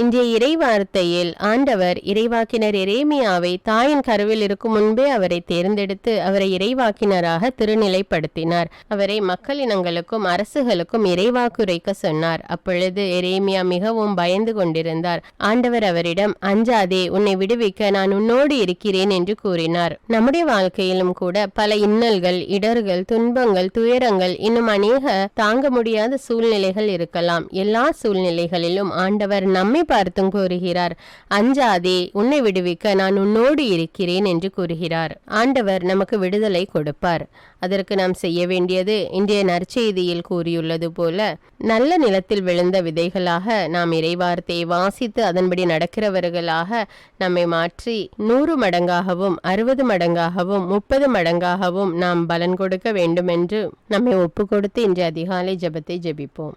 இன்றைய இறைவார்த்தையில் ஆண்டவர் இறைவாக்கினர் எரேமியாவை தாயின் கருவில் இருக்கும் முன்பே அவரை தேர்ந்தெடுத்து அவரை இறைவாக்கினராக திருநிலைப்படுத்தினார். அவரை மக்களினங்களுக்கும் அரசுகளுக்கும் இறைவாக்குரைக்க சொன்னார். அப்பொழுது எரேமியா மிகவும் பயந்து கொண்டிருந்தார். ஆண்டவர் அவரிடம் அஞ்சாதே உன்னை விடுவிக்க நான் உன்னோடு இருக்கிறேன் என்று கூறினார். நம்முடைய வாழ்க்கையிலும் கூட பல இன்னல்கள் இடர்கள் துன்பங்கள் துயரங்கள் இன்னும் அநேக தாங்க முடியாத சூழ்நிலைகள் இருக்கலாம். எல்லா சூழ்நிலைகளிலும் ஆண்டவர் நம்மை பார்த்தும் கூறுகிறார். அஞ்சாதே உன்னை விடுவிக்க நான் உன்னோடு இருக்கிறேன் என்று கூறுகிறார். ஆண்டவர் நமக்கு விடுதலை கொடுப்பார். அதற்கு நாம் செய்ய வேண்டியது இன்றைய நற்செய்தியில் கூறியுள்ளது போல நல்ல நிலத்தில் விழுந்த விதைகளாக நாம் இறைவார்த்தையை வாசித்து அதன்படி நடக்கிறவர்களாக நம்மை மாற்றி நூறு மடங்காகவும் அறுபது மடங்காகவும் முப்பது மடங்காகவும் நாம் பலன் கொடுக்க வேண்டும் என்று நம்மை ஒப்பு கொடுத்து இன்று அதிகாலை ஜெபத்தை ஜெபிப்போம்.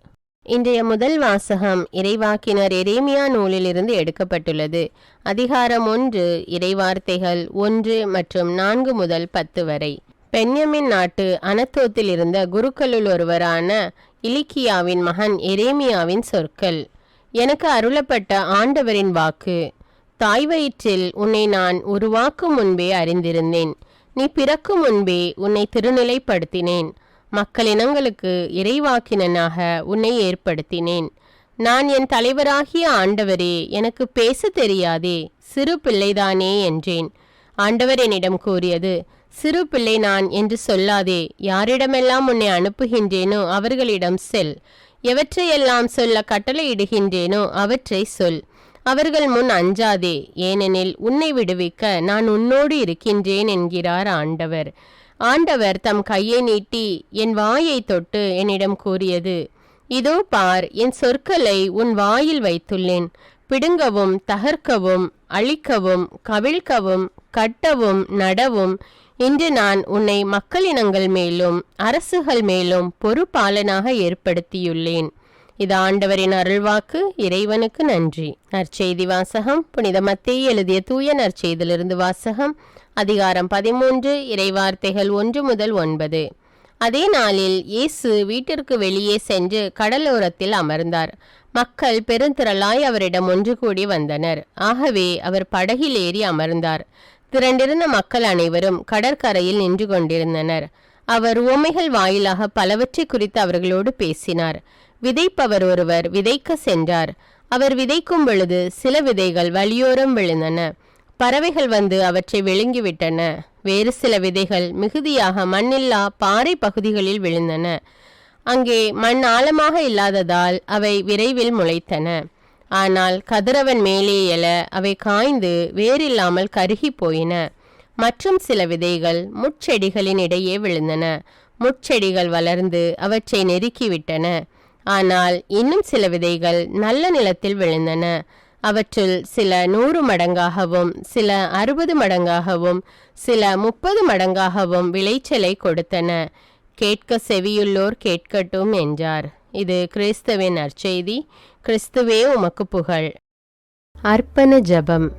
இன்றைய முதல் வாசகம் இறைவாக்கினர் எரேமியா நூலிலிருந்து எடுக்கப்பட்டுள்ளது. அதிகாரம் ஒன்று இறைவார்த்தைகள் ஒன்று மற்றும் நான்கு முதல் பத்து வரை. பென்யமின் நாட்டு அனத்தோத்தில் இருந்த குருக்களுள் ஒருவரான இலிக்கியாவின் மகன் எரேமியாவின் சொற்கள். எனக்கு அருளப்பட்ட ஆண்டவரின் வாக்கு. தாய் வயிற்றில் உன்னை நான் உருவாக்கும் முன்பே அறிந்திருந்தேன். நீ பிறக்கும் முன்பே உன்னை திருநிலைப்படுத்தினேன். மக்களினங்களுக்கு இறைவாக்கினனாக உன்னை ஏற்படுத்தினேன். நான் என் தலைவராகிய ஆண்டவரே எனக்கு பேச தெரியாதே சிறு பிள்ளைதானே என்றேன். ஆண்டவர் என்னிடம் கூறியது சிறு பிள்ளை நான் என்று சொல்லாதே யாரிடமெல்லாம் உன்னை அனுப்புகின்றேனோ அவர்களிடம் செல். எவற்றையெல்லாம் சொல்ல கட்டளையிடுகின்றேனோ அவற்றை சொல். அவர்கள் முன் அஞ்சாதே ஏனெனில் உன்னை விடுவிக்க நான் உன்னோடு இருக்கின்றேன் என்கிறார் ஆண்டவர். ஆண்டவர் தம் கையை நீட்டி என் வாயை தொட்டு என்னிடம் கூறியது இதோ பார் என் சொற்களை உன் வாயில் வைத்துள்ளேன். பிடுங்கவும் தகர்க்கவும் அழிக்கவும் கவிழ்க்கவும் கட்டவும் நடவும். இன்று நான் உன்னை மக்களினங்கள் மேலும் அரசுகள் மேலும் பொறுப்பாளனாக ஏற்படுத்தியுள்ளேன். இது ஆண்டவரின் அருள்வாக்கு. இறைவனுக்கு நன்றி. நற்செய்தி வாசகம். புனித மத்தேயு எழுதிய தூய நற்செய்திலிருந்து வாசகம். அதிகாரம் பதிமூன்று இறைவார்த்தைகள் ஒன்று முதல் ஒன்பது. அதே நாளில் இயேசு வீட்டிற்கு வெளியே சென்று கடலோரத்தில் அமர்ந்தார். மக்கள் பெருந்திரளாய் அவரிடம் ஒன்று கூடி வந்தனர். ஆகவே அவர் படகில் ஏறி அமர்ந்தார். திரண்டிருந்த மக்கள் அனைவரும் கடற்கரையில் நின்று கொண்டிருந்தனர். அவர் உவமைகள் வாயிலாக பலவற்றை குறித்து அவர்களோடு பேசினார். விதைப்பவர் ஒருவர் விதைக்க சென்றார். அவர் விதைக்கும் பொழுது சில விதைகள் வழியோரம் விழுந்தன. பறவைகள் வந்து அவற்றை விழுங்கிவிட்டன. வேறு சில விதைகள் மிகுதியாக மண்ணில்லா பாறை பகுதிகளில் விழுந்தன. அங்கே மண் ஆழமாக இல்லாததால் அவை விரைவில் முளைத்தன. ஆனால் கதிரவன் மேலே எழ அவை காய்ந்து வேறில்லாமல் கருகி போயின. மற்றும் சில விதைகள் முட்செடிகளின் இடையே விழுந்தன. முட்செடிகள் வளர்ந்து அவற்றை நெருக்கிவிட்டன ஆனால் இன்னும் சில விதைகள் நல்ல நிலத்தில் விழுந்தன. அவற்றுள் சில நூறு மடங்காகவும் சில அறுபது மடங்காகவும் சில முப்பது மடங்காகவும் விளைச்சலை கொடுத்தன. கேட்க செவியுள்ளோர் கேட்கட்டும் என்றார். இது கிறிஸ்துவின் நற்செய்தி. கிறிஸ்துவே உமக்கு புகழ். அர்ப்பண ஜபம்.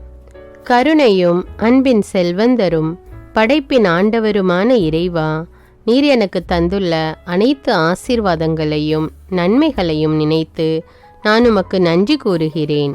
கருணையும் அன்பின் செல்வந்தரும் படைப்பின் ஆண்டவருமான இறைவா நீர் எனக்கு தந்துள்ள அனைத்து ஆசீர்வாதங்களையும் நன்மைகளையும் நினைத்து நான் உமக்கு நன்றி கூறுகிறேன்.